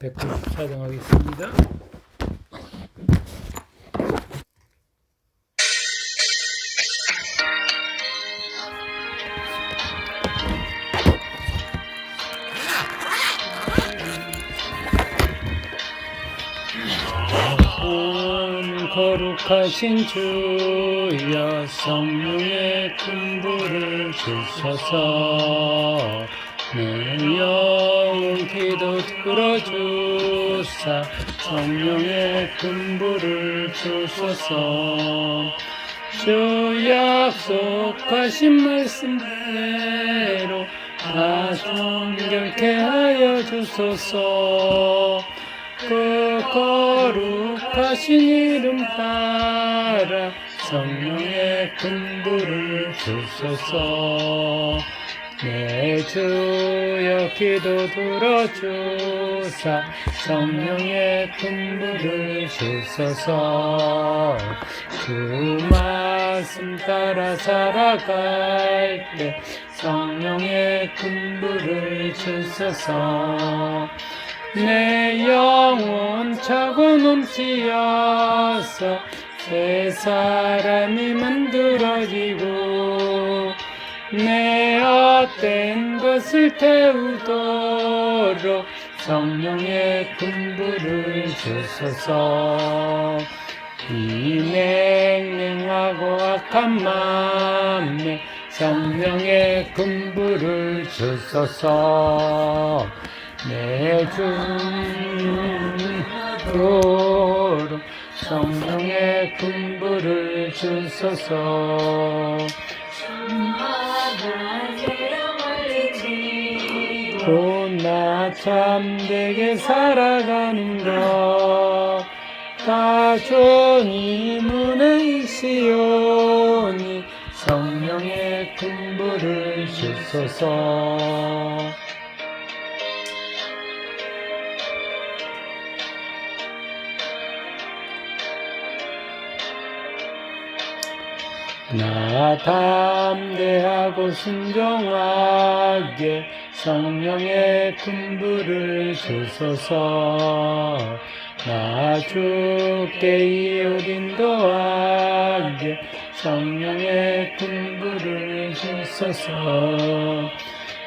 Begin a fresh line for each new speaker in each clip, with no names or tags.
190 촬영하겠습니다. 온 거룩하신 주여 성령의 큰 불을 주소서 내 영혼 기도 들어주 사 성령의 큰 불을 주소서. 주 약속하신 말씀대로 다 정결케 하여 주소서. 그 거룩하신 이름 따라 성령의 큰 불을 주소서 내 주여 기도 들어주사 성령의 큰 불을 주소서. 그 말씀 따라 살아갈 때 성령의 큰 불을 주소서. 내 영혼 차고 넘치어서 새 사람이 만들어지고 내 헛된 것을 태우도록 성령의 큰 불을 주소서. 이 냉랭하고 악한 맘에 성령의 큰 불을 주소서. 내 주도록 성령의 큰 불을 주소서 참되게 살아가는 것다 주님의 시오니 성령의 큰 불을 주소서. 나 담대하고 순종하게 성령의 큰 불을 주소서. 나 주께 이웃 인도하게 성령의 큰 불을 주소서.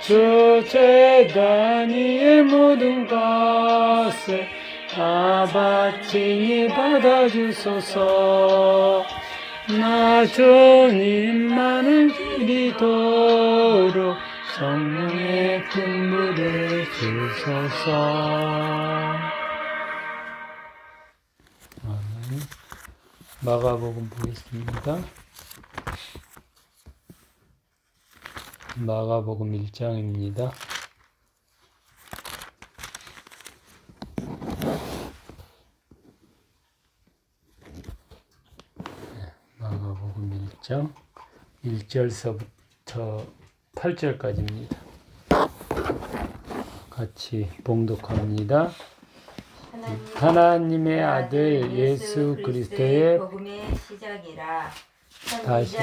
주 재단 위의 모든 것을 다 바치니 받아주소서. 나 주님만을 드리도록 성령의 큰 물을 주소서. 마가복음 보겠습니다. 마가복음 1장입니다. 마가복음 1장 1절서부터 8절까지입니다. 같이 봉독합니다. 하나님 의 아들 예수 그리스도의
복음의 시작이라.
다시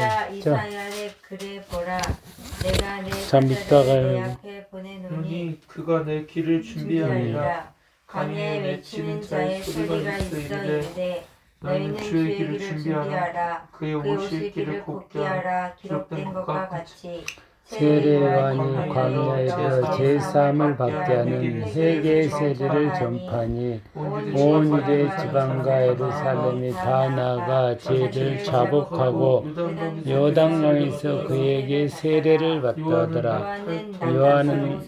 내 앞에 보내노니
눈이 그가 내 길을 준비하리라.
광야에 외치는 자의 소리가 있어 이르되 너희는 주의 길을 준비하라.
그의 오실 길을 곱게 하라.
기록된 것과 같이
세례관이 광야에 되어 제3을 받게 하는 회개의 세례를 전파니 온 유대 지방과 예루살렘이 다 나가 죄를 자복하고 요당강에서 그에게 세례를 받다더라. 요한은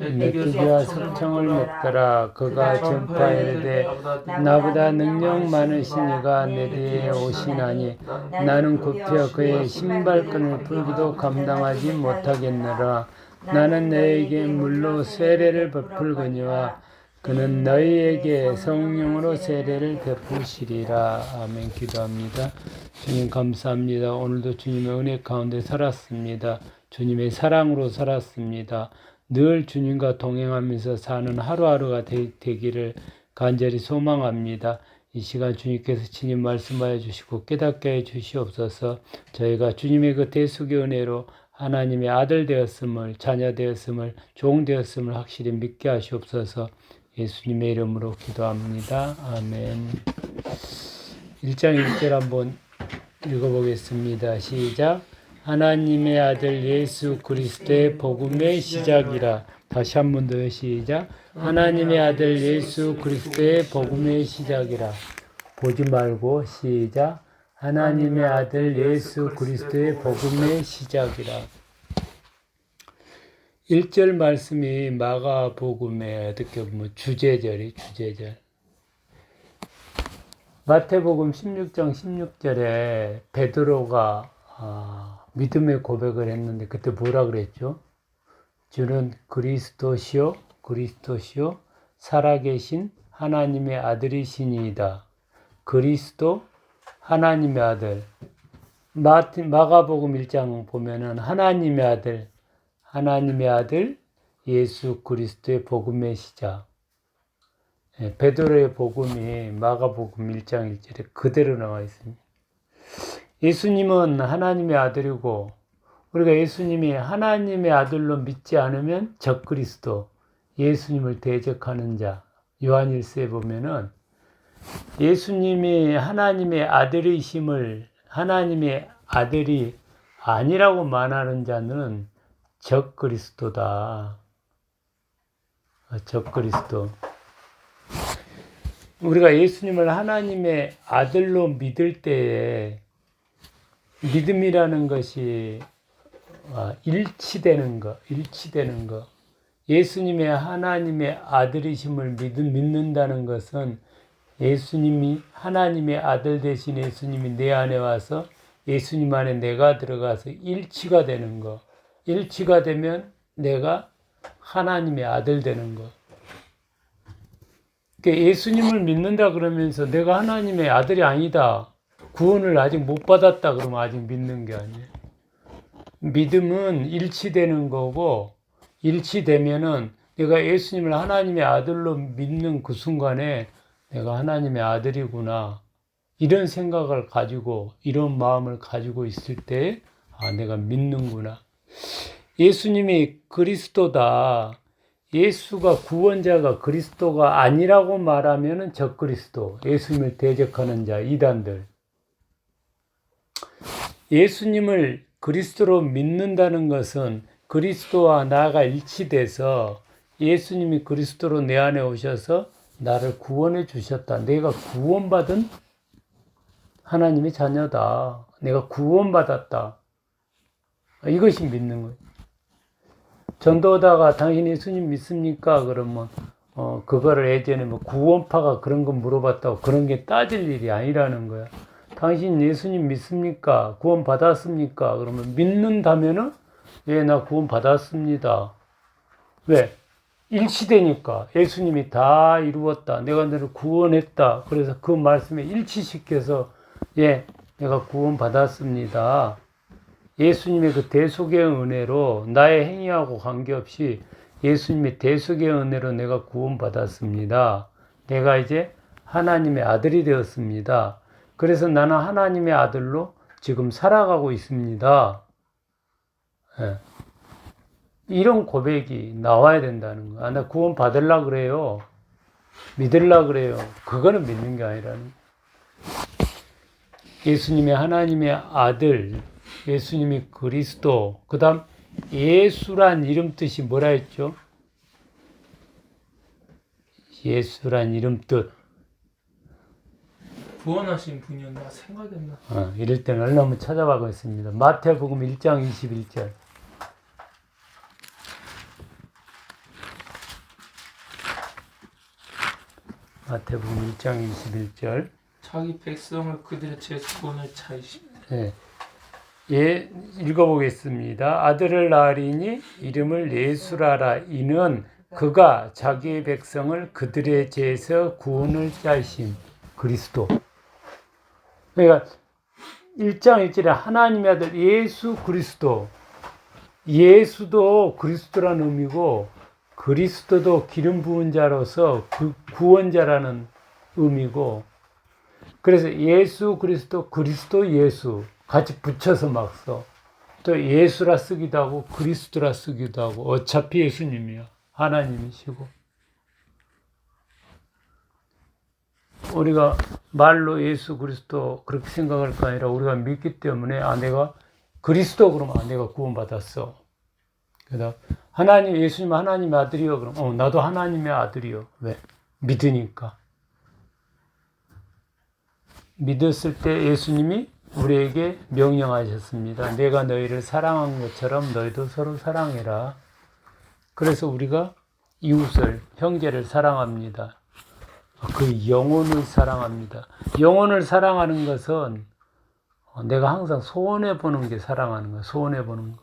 메뚜기와 석청을 맺더라. 그가 전파이르되 나보다 능력 많으신 이가 내 뒤에 오시나니 나는 굽혀 그의 신발끈을 풀기도 감당하지 못하겠느라 나는 너에게 물로 세례를 베풀거니와 그는 너희에게 성령으로 세례를 베푸시리라. 아멘. 기도합니다. 주님 감사합니다. 오늘도 주님의 은혜 가운데 살았습니다. 주님의 사랑으로 살았습니다. 늘 주님과 동행하면서 사는 하루하루가 되, 되기를 간절히 소망합니다. 이 시간 주님께서 친히 말씀하여 주시고 깨닫게 해 주시옵소서 저희가 주님의 그 대수의 은혜로 하나님의 아들 되었음을 자녀 되었음을 종 되었음을 확실히 믿게 하시옵소서. 예수님의 이름으로 기도합니다. 아멘. 1장 1절 한번 읽어보겠습니다. 시작. 하나님의 아들 예수 그리스도의 복음의 시작이라. 다시 한 번 더 시작. 하나님의 아들 예수 그리스도의 복음의 시작이라. 보지 말고 시작. 하나님의 아들 예수 그리스도의 복음의 시작이라. 1절 말씀이 마가복음의 어떻게 보면 주제절이 주제절. 마태복음 16장 16절에 베드로가 아, 믿음의 고백을 했는데 그때 뭐라 그랬죠? 주는 그리스도시요 그리스도시요 살아계신 하나님의 아들이시니이다. 그리스도 하나님의 아들. 마티, 마가복음 1장 보면은 하나님의 아들, 하나님의 아들 예수 그리스도의 복음의 시작. 예, 베드로의 복음이 마가복음 1장 1절에 그대로 나와 있습니다. 예수님은 하나님의 아들이고 우리가 예수님이 하나님의 아들로 믿지 않으면 적그리스도 예수님을 대적하는 자 요한일서에 보면은 예수님이 하나님의 아들이심을 하나님의 아들이 아니라고 말하는 자는 적그리스도다. 어, 적그리스도. 우리가 예수님을 하나님의 아들로 믿을 때에 믿음이라는 것이 아, 일치되는 것, 일치되는 것. 예수님의 하나님의 아들이심을 믿, 믿는다는 것은 예수님이 하나님의 아들 대신 예수님이 내 안에 와서 예수님 안에 내가 들어가서 일치가 되는 것. 일치가 되면 내가 하나님의 아들 되는 것. 그러니까 예수님을 믿는다 그러면서 내가 하나님의 아들이 아니다. 구원을 아직 못 받았다 그러면 아직 믿는 게 아니에요. 믿음은 일치되는 거고 일치되면은 내가 예수님을 하나님의 아들로 믿는 그 순간에 내가 하나님의 아들이구나. 이런 생각을 가지고 이런 마음을 가지고 있을 때 아, 내가 믿는구나. 예수님이 그리스도다. 예수가 구원자가 그리스도가 아니라고 말하면은 적그리스도. 예수님을 대적하는 자 이단들. 예수님을 그리스도로 믿는다는 것은 그리스도와 나가 일치돼서 예수님이 그리스도로 내 안에 오셔서 나를 구원해 주셨다. 내가 구원받은 하나님의 자녀다. 내가 구원받았다. 이것이 믿는 거예요. 전도하다가 당신 예수님 믿습니까? 그러면 어 그거를 예전에 뭐 구원파가 그런 거 물어봤다고 그런 게 따질 일이 아니라는 거야. 당신 예수님 믿습니까? 구원 받았습니까? 그러면 믿는다면은 예, 나 구원 받았습니다. 왜? 일치되니까 예수님이 다 이루었다. 내가 너를 구원했다. 그래서 그 말씀에 일치시켜서 예, 내가 구원 받았습니다. 예수님의 그 대속의 은혜로 나의 행위하고 관계없이 예수님의 대속의 은혜로 내가 구원 받았습니다. 내가 이제 하나님의 아들이 되었습니다. 그래서 나는 하나님의 아들로 지금 살아가고 있습니다. 예. 이런 고백이 나와야 된다는 거야. 아, 나 구원 받을라 그래요. 믿을라 그래요. 그거는 믿는 게 아니라는. 예수님의 하나님의 아들, 예수님이 그리스도, 그 다음 예수란 이름 뜻이 뭐라 했죠? 예수란 이름 뜻.
구원하신 분이었나 생각이 안 나.
어, 이럴 때는 얼른 한번 찾아봐보겠습니다. 마태복음 1장 21절. 마태복음 1장 21절.
자기 백성을 그들의 죄수권을 차이십.
예. 예, 읽어보겠습니다. 아들을 낳으리니 이름을 예수라라. 이는 그가 자기의 백성을 그들의 죄에서 구원을 짜심. 그리스도. 그러니까 1장 1절에 하나님의 아들 예수 그리스도. 예수도 그리스도라는 의미고 그리스도도 기름 부은 자로서 그 구원자라는 의미고 그래서 예수 그리스도 그리스도 예수 같이 붙여서 막 써. 또 예수라 쓰기도 하고 그리스도라 쓰기도 하고 어차피 예수님이야. 하나님이시고. 우리가 말로 예수 그리스도 그렇게 생각할 거 아니라 우리가 믿기 때문에 아 내가 그리스도 그러면 아 내가 구원받았어. 그다음 하나님 예수님 하나님의 아들이요 그럼 어 나도 하나님의 아들이요. 왜? 믿으니까. 믿었을 때 예수님이 우리에게 명령하셨습니다. 내가 너희를 사랑한 것처럼 너희도 서로 사랑해라. 그래서 우리가 이웃을, 형제를 사랑합니다. 그 영혼을 사랑합니다. 영혼을 사랑하는 것은 내가 항상 소원해 보는 게 사랑하는 거야. 소원해 보는 거.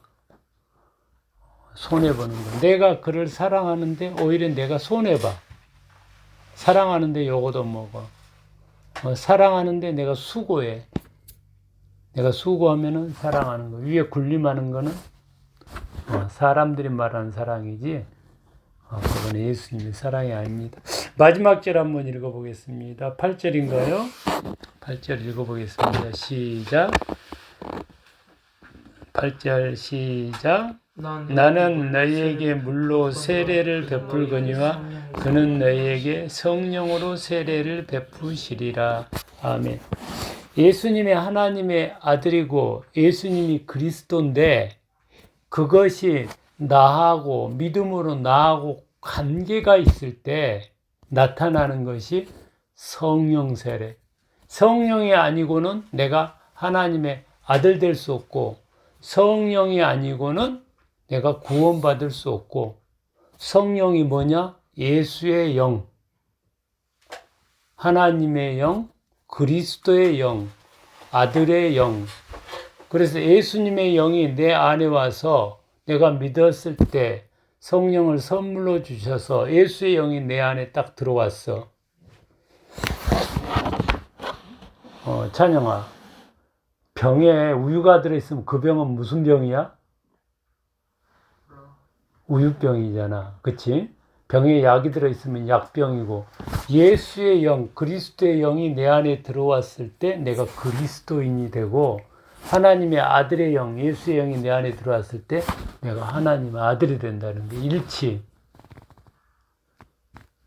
손해 보는 거. 내가 그를 사랑하는데 오히려 내가 손해 봐. 사랑하는데 요거도 먹어. 어, 사랑하는데 내가 수고해. 내가 수고하면은 사랑하는 거. 위에 군림하는 거는 어, 사람들이 말하는 사랑이지. 어, 그건 예수님의 사랑이 아닙니다. 마지막 절 한번 읽어보겠습니다. 8절인가요? 8절 읽어보겠습니다. 시작. 8절 시작. 나는 너희에게 물로 세례를 베풀거니와 그는 너희에게 성령으로 세례를 베푸시리라. 아멘. 예수님이 하나님의 아들이고 예수님이 그리스도인데 그것이 나하고 믿음으로 나하고 관계가 있을 때 나타나는 것이 성령 세례. 성령이 아니고는 내가 하나님의 아들 될 수 없고 성령이 아니고는 내가 구원받을 수 없고 성령이 뭐냐? 예수의 영, 하나님의 영, 그리스도의 영, 아들의 영. 그래서 예수님의 영이 내 안에 와서 내가 믿었을 때 성령을 선물로 주셔서 예수의 영이 내 안에 딱 들어왔어. 어, 찬영아. 병에 우유가 들어있으면 그 병은 무슨 병이야? 우유병이잖아. 그치? 병에 약이 들어있으면 약병이고, 예수의 영, 그리스도의 영이 내 안에 들어왔을 때 내가 그리스도인이 되고, 하나님의 아들의 영, 예수의 영이 내 안에 들어왔을 때 내가 하나님의 아들이 된다는 게 일치.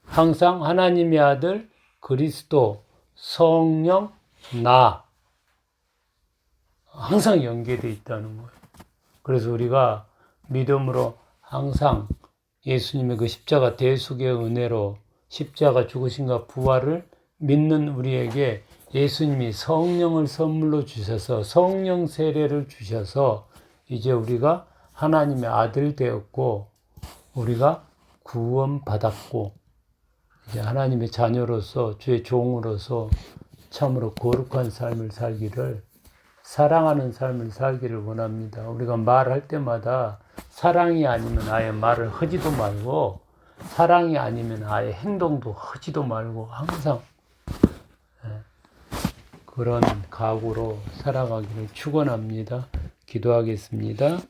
항상 하나님의 아들, 그리스도, 성령, 나. 항상 연계되어 있다는 거예요. 그래서 우리가 믿음으로 항상 예수님의 그 십자가 대속의 은혜로 십자가 죽으신가 부활을 믿는 우리에게 예수님이 성령을 선물로 주셔서 성령 세례를 주셔서 이제 우리가 하나님의 아들 되었고 우리가 구원받았고 이제 하나님의 자녀로서 주의 종으로서 참으로 거룩한 삶을 살기를 사랑하는 삶을 살기를 원합니다. 우리가 말할 때마다 사랑이 아니면 아예 말을 하지도 말고 사랑이 아니면 아예 행동도 하지도 말고 항상 예, 그런 각오로 살아가기를 축원합니다. 기도하겠습니다.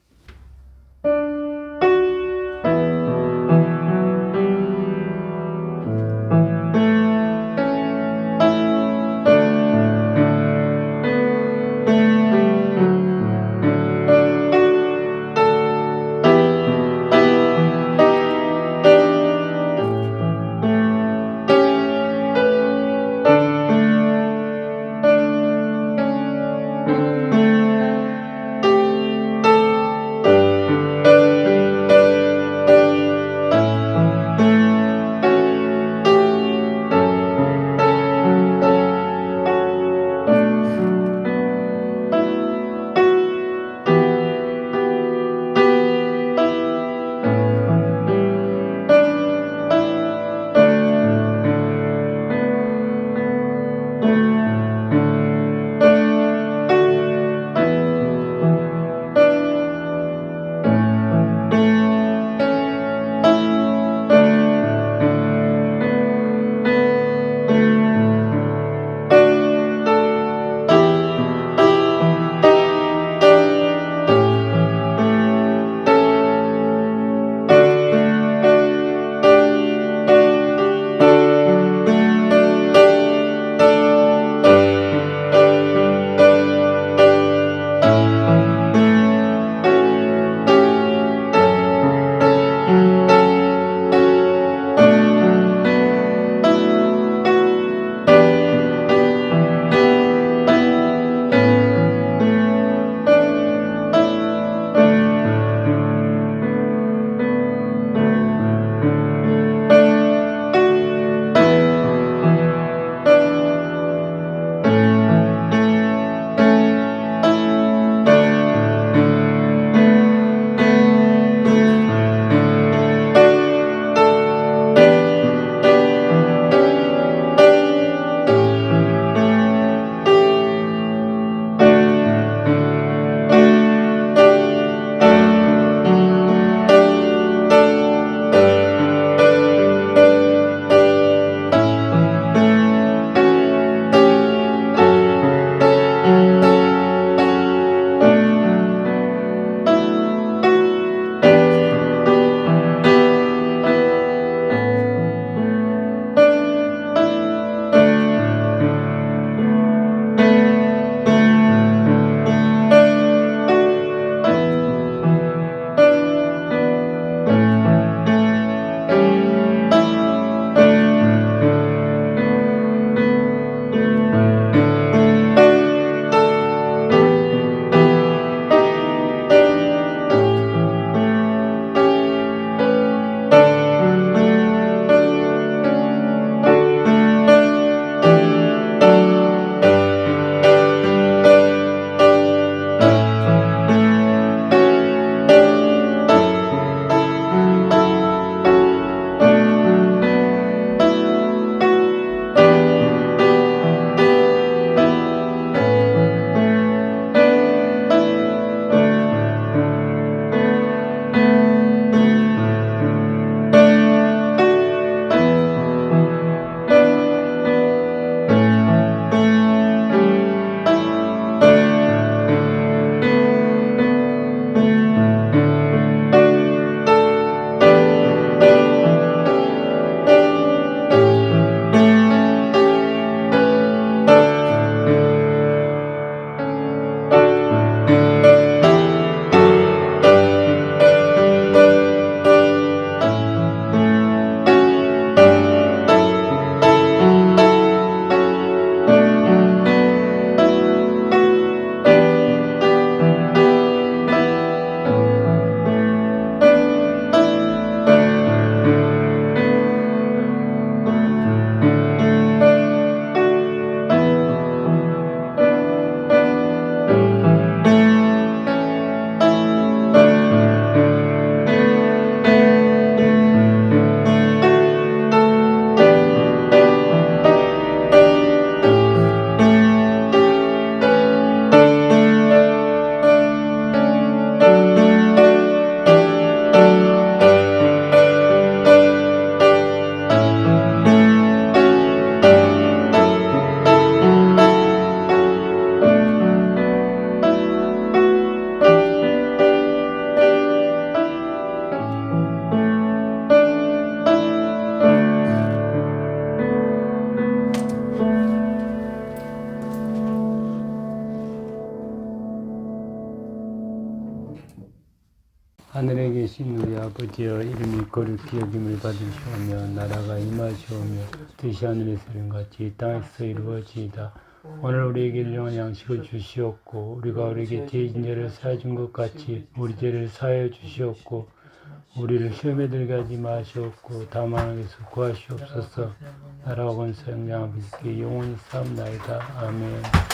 아버지여 이름이 거룩히 여김을 받으시오며 나라가 임하시오며 뜻이 하늘에서 이룬 같이 이 땅에서 이루어지이다. 오늘 우리에게 일용할 양식을 주시옵고 우리가 우리에게 죄진 죄를 사해 준것 같이 우리 죄를 사하여 주시옵고 우리를 시험에 들게 하지 마시옵고 다만 하게서 구하시옵소서. 나라와 권세 영광 아버지께 영원히 싸움 나이다. 아멘